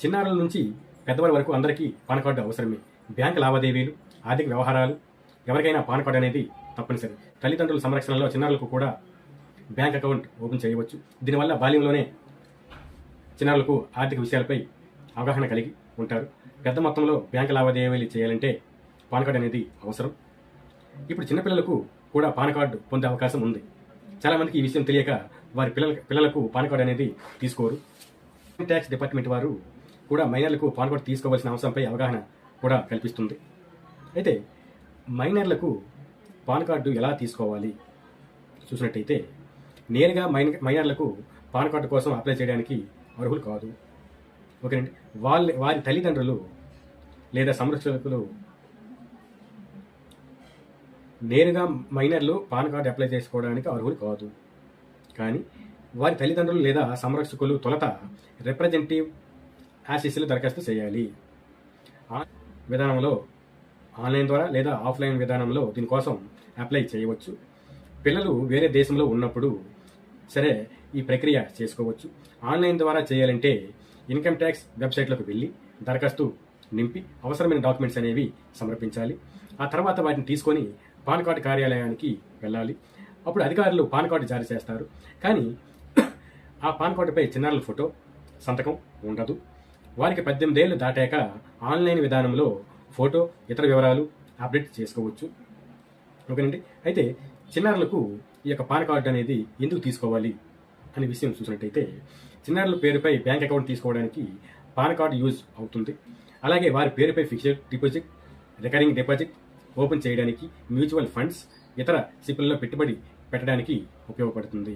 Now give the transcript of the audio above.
చిన్నారుల నుంచి పెద్దవారి వరకు అందరికీ పాన్ కార్డు అవసరమే. బ్యాంక్ లావాదేవీలు ఆర్థిక వ్యవహారాలు ఎవరికైనా పాన్ కార్డు అనేది తప్పనిసరి. తల్లిదండ్రుల సంరక్షణలో చిన్నారులకు కూడా బ్యాంక్ అకౌంట్ ఓపెన్ చేయవచ్చు. దీనివల్ల బాల్యంలోనే చిన్నారులకు ఆర్థిక విషయాలపై అవగాహన కలిగి ఉంటారు. పెద్ద మొత్తంలో బ్యాంక్ లావాదేవీలు చేయాలంటే పాన్ కార్డు అనేది అవసరం. ఇప్పుడు చిన్నపిల్లలకు కూడా పాన్ కార్డు పొందే అవకాశం ఉంది. చాలామందికి ఈ విషయం తెలియక వారి పిల్లల పిల్లలకు పాన్ కార్డు అనేది తీసుకోరు. ఇన్కమ్ ట్యాక్స్ డిపార్ట్మెంట్ వారు కూడా మైనర్లకు పాన్ కార్డు తీసుకోవాల్సిన అవసరంపై అవగాహన కూడా కల్పిస్తుంది. అయితే మైనర్లకు పాన్ కార్డు ఎలా తీసుకోవాలి? చూసినట్టయితే నేరుగా మైన మైనర్లకు పాన్ కార్డు కోసం అప్లై చేయడానికి అర్హులు కాదు. ఓకేనండి వాళ్ళ వారి తల్లిదండ్రులు లేదా సంరక్షకులు నేరుగా మైనర్లు పాన్ కార్డు అప్లై చేసుకోవడానికి అర్హులు కాదు. కానీ వారి తల్లిదండ్రులు లేదా సంరక్షకులు తొలత రిప్రజెంటేటివ్ యాసిస్లు దరఖాస్తు చేయాలి. విధానంలో ఆన్లైన్ ద్వారా లేదా ఆఫ్లైన్ విధానంలో దీనికోసం అప్లై చేయవచ్చు. పిల్లలు వేరే దేశంలో ఉన్నప్పుడు సరే ఈ ప్రక్రియ చేసుకోవచ్చు. ఆన్లైన్ ద్వారా చేయాలంటే ఇన్కమ్ ట్యాక్స్ వెబ్సైట్లోకి వెళ్ళి దరఖాస్తు నింపి అవసరమైన డాక్యుమెంట్స్ అనేవి సమర్పించాలి. ఆ తర్వాత వాటిని తీసుకొని పాన్ కార్డు కార్యాలయానికి వెళ్ళాలి. అప్పుడు అధికారులు పాన్ కార్డు జారీ చేస్తారు. కానీ ఆ పాన్ కార్డుపై చిన్నారుల ఫోటో సంతకం ఉండదు. వారికి పద్దెనిమిది ఏళ్ళు దాటాక ఆన్లైన్ విధానంలో ఫోటో ఇతర వివరాలు అప్డేట్ చేసుకోవచ్చు. ఓకేనండి? అయితే చిన్నారులకు ఈ యొక్క పాన్ కార్డు అనేది ఎందుకు తీసుకోవాలి అనే విషయం చూసినట్టయితే చిన్నారుల పేరుపై బ్యాంక్ అకౌంట్ తీసుకోవడానికి పాన్ కార్డు యూజ్ అవుతుంది. అలాగే వారి పేరుపై fixed deposit recurring deposit open చేయడానికి మ్యూచువల్ ఫండ్స్ ఇతర సిపుల్లో పెట్టుబడి పెట్టడానికి ఉపయోగపడుతుంది.